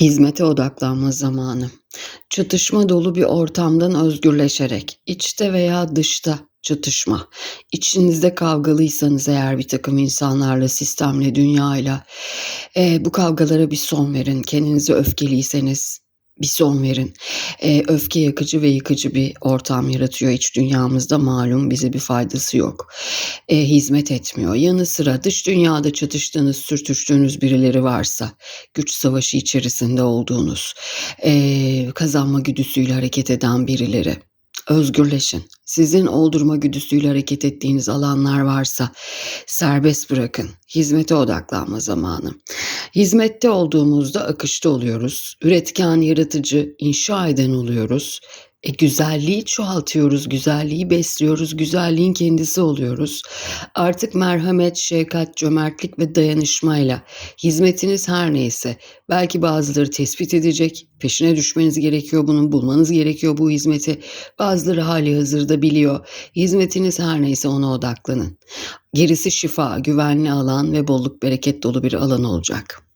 Hizmete odaklanma zamanı. Çatışma dolu bir ortamdan özgürleşerek, içte veya dışta çatışma, içinizde kavgalıysanız eğer birtakım insanlarla, sistemle, dünyayla, eee, bu kavgalara bir son verin. Kendinize öfkeliyseniz bir son verin. Eee, öfke yakıcı ve yıkıcı bir ortam yaratıyor iç dünyamızda malum bize bir faydası yok. Eee, hizmet etmiyor. Yanı sıra dış dünyada çatıştığınız, sürtüştüğünüz birileri varsa, güç savaşı içerisinde olduğunuz, eee, kazanma güdüsüyle hareket eden birileri, özgürleşin. Sizin oldurma güdüsüyle hareket ettiğiniz alanlar varsa serbest bırakın. Hizmete odaklanma zamanı. Hizmette olduğumuzda akışta oluyoruz. Üretken, yaratıcı, inşa eden oluyoruz. E, güzelliği çoğaltıyoruz, güzelliği besliyoruz, güzelliğin kendisi oluyoruz. Artık merhamet, şefkat, cömertlik ve dayanışmayla hizmetiniz her neyse, belki bazıları tespit edecek, peşine düşmeniz gerekiyor bunun, bulmanız gerekiyor bu hizmeti. Bazıları hâlihazırda biliyor. Hizmetiniz her neyse ona odaklanın. Gerisi şifa, güvenli alan ve bolluk bereket dolu bir alan olacak.